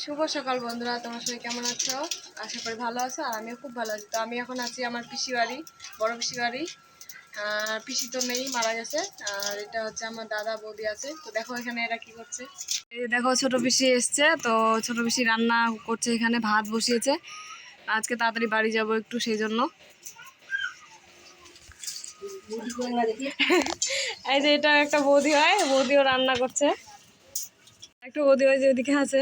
শুভ সকাল বন্ধুরা, তোমার সবাই কেমন আছো? আশা করি ভালো আছো আর আমিও খুব ভালো আছি। তো আমি এখন আছি আমার পিসি বাড়ি, বড় পিসি বাড়ি। আর পিসি তো নেই, মারা গেছে। আর এটা হচ্ছে আমার দাদা, বৌদি আছে। তো দেখো এখানে এরা কি করছে। এই দেখো, ছোট পিসি এসছে। তো ছোট পিসি রান্না করছে এখানে, ভাত বসিয়েছে। আজকে তাড়াতাড়ি বাড়ি যাব একটু সেই জন্য এই যে এটা একটা বৌদি হয়, বৌদিও রান্না করছে। একটা বৌদি হয় যে ওদিকে আছে।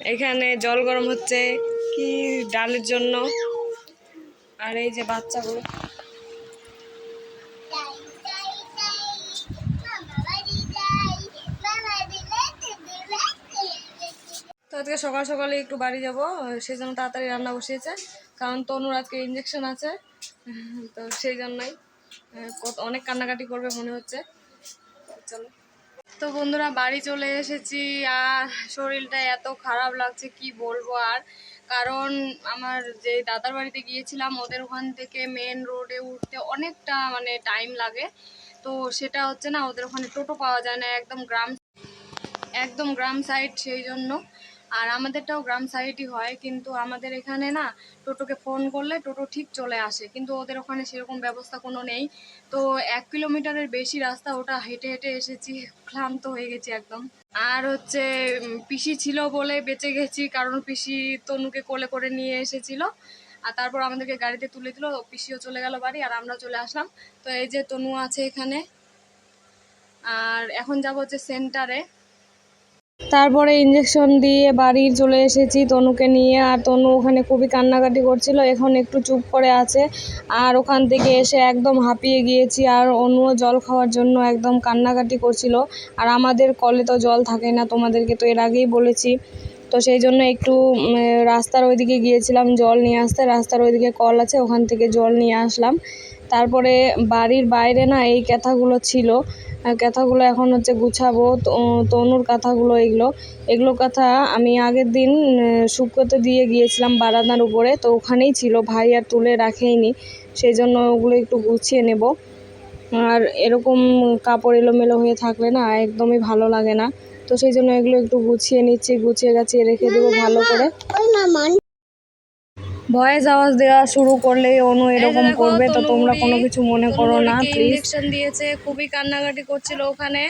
এখানে জল গরম হচ্ছে, কি ডালের জন্য? আর এই যে বাচ্চাগুলো তো আজকে সকাল সকালে একটু বাড়ি যাব সেই জন্য তাড়াতাড়ি রান্না বসিয়েছে, কারণ তনুর আজকে ইঞ্জেকশন আছে, তো সেই জন্যই কত- অনেক কান্নাকাটি করবে মনে হচ্ছে। চলো। তো বন্ধুরা, বাড়ি চলে এসেছি। আর শরীরটা এত খারাপ লাগছে, কি বলব আর? কারণ আমার যে দাদার বাড়িতে গিয়েছিলাম, ওদের ওখান থেকে মেন রোডে উঠতে অনেকটা মানে টাইম লাগে। তো সেটা হচ্ছে না, ওদের ওখানে টোটো পাওয়া যায় না, একদম গ্রাম একদম গ্রাম সাইড সেই জন্য। আর আমাদেরটাও গ্রাম সাইডই হয়, কিন্তু আমাদের এখানে না টোটোকে ফোন করলে টোটো ঠিক চলে আসে, কিন্তু ওদের ওখানে সেরকম ব্যবস্থা কোনো নেই। তো এক কিলোমিটারের বেশি রাস্তা ওটা হেঁটে হেঁটে এসেছি, ক্লান্ত হয়ে গেছি একদম। আর হচ্ছে পিসি ছিল বলে বেঁচে গেছি, কারণ পিসি তনুকে কোলে করে নিয়ে এসেছিল। আর তারপর আমাদেরকে গাড়িতে তুলে দিল পিসিও চলে গেল বাড়ি, আর আমরা চলে আসলাম। তো এই যে তনু আছে এখানে। আর এখন যাব হচ্ছে সেন্টারে। তারপরে ইঞ্জেকশন দিয়ে বাড়ি চলে এসেছি তনুকে নিয়ে, আর তনু ওখানে খুবই কান্নাকাটি করছিল, এখন একটু চুপ করে আছে। আর ওখান থেকে এসে একদম হাঁপিয়ে গিয়েছি, আর অনুও জল খাওয়ার জন্য একদম কান্নাকাটি করছিল। আর আমাদের কলে তো জল থাকে না, তোমাদেরকে তো এর আগেই বলেছি। তো সেই জন্য একটু রাস্তার ওইদিকে গিয়েছিলাম জল নিয়ে আসতে। রাস্তার ওইদিকে কল আছে, ওখান থেকে জল নিয়ে আসলাম। তারপরে বাড়ির বাইরে না এই ক্যাথাগুলো ছিল। ক্যাথাগুলো এখন হচ্ছে গুছাবো তনুর কাঁথাগুলো এগুলো। এগুলো কথা আমি আগের দিন শুকোতে দিয়ে গিয়েছিলাম বারান্দার উপরে, তো ওখানেই ছিল, ভাই আর তুলে রাখেইনি। সেই জন্য ওগুলো একটু গুছিয়ে নেব। আর এরকম কাপড় এলোমেলো হয়ে থাকলে না একদমই ভালো লাগে না। তো সেই জন্য এগুলো একটু গুছিয়ে নিচ্ছি গুছিয়ে গাছিয়ে রেখে দেবো ভালো করে। ভয়েস আওয়াজ দেওয়া শুরু করলে অনু এরকম করবে তো তোমরা কোনো কিছু মনে করো না প্লিজ ইনজেকশন দিয়েছে খুবই কান্নাকাটি করছিল ওখানে।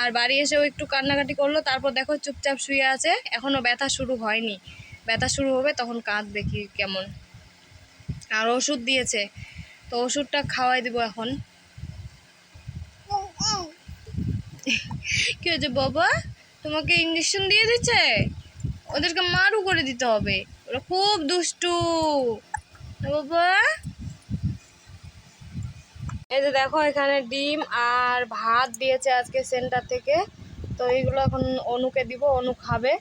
আর বাড়ি এসেও একটু কান্নাকাটি করল তারপর দেখো চুপচাপ শুয়ে আছে। এখনও ব্যথা শুরু হয়নি। ব্যথা শুরু হবে তখন কাঁদবে কি কেমন। আর ওষুধ দিয়েছে তো ওষুধটা খাওয়াই দিব এখন। কি হয়েছে বাবা? তোমাকে ইঞ্জেকশন দিয়ে দিচ্ছে ওদেরকে মারু করে দিতে হবে। ওরা খুব দুষ্টু। বাবা? এই যে দেখো, এখানে ডিম আর ভাত দিয়েছে আজকে সেন্টার থেকে। তো এইগুলো এখন অনুকে দিব, অনু খাবে।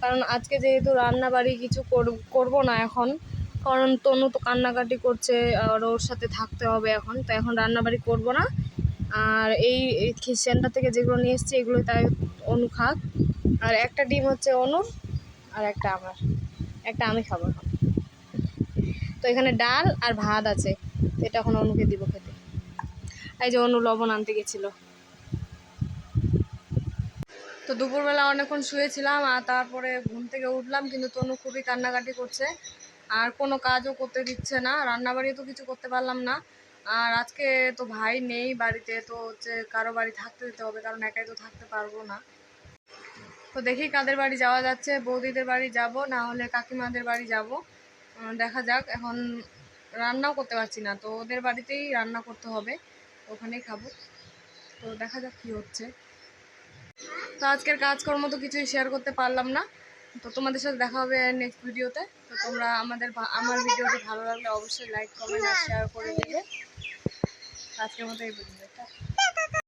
কারণ আজকে যেহেতু রান্না বাড়ি কিছু কর- করব না এখন। কারণ তনু তো কান্নাকাটি করছে আর ওর সাথে থাকতে হবে এখন। তো এখন রান্না বাড়ি করব না। আর এই সেন্টার থেকে যেগুলো নিয়ে এসছি এগুলো তাই অনু খাক আর একটা ডিম হচ্ছে অনুর আর একটা আমার। একটা আমি খাব এখন। তো এখানে ডাল আর ভাত আছে। এটা এখন অনুকে দিব খেতে। এই যে অনু লবণ আনতে গেছিল। তো দুপুরবেলা অনেকক্ষণ শুয়েছিলাম আর তারপরে ঘুম থেকে উঠলাম, কিন্তু তনু খুবই কান্নাকাটি করছে। আর কোনো কাজও করতে দিচ্ছে না। রান্নাবাড়ি তো কিছু করতে পারলাম না। আর আজকে তো ভাই নেই বাড়িতে, তো হচ্ছে কারও বাড়ি থাকতে দিতে হবে, কারণ একাই তো থাকতে পারব না। তো দেখি কাদের বাড়ি যাওয়া যাচ্ছে, বৌদিদের বাড়ি যাব, না হলে কাকিমাদের বাড়ি যাব। দেখা যাক, এখন রান্নাও করতে পারছি না, তো ওদের বাড়িতেই রান্না করতে হবে, ওখানেই খাব। তো দেখা যাক কী হচ্ছে। তো আজকের কাজকর্ম তো কিছুই শেয়ার করতে পারলাম না। তো তোমাদের সাথে দেখা হবে নেক্সট ভিডিওতে তো। তোমরা আমাদের আমার ভিডিওটি ভালো লাগলে অবশ্যই লাইক কমেন্ট আর শেয়ার করে দেবে। আজকের মতো এই পর্যন্ত।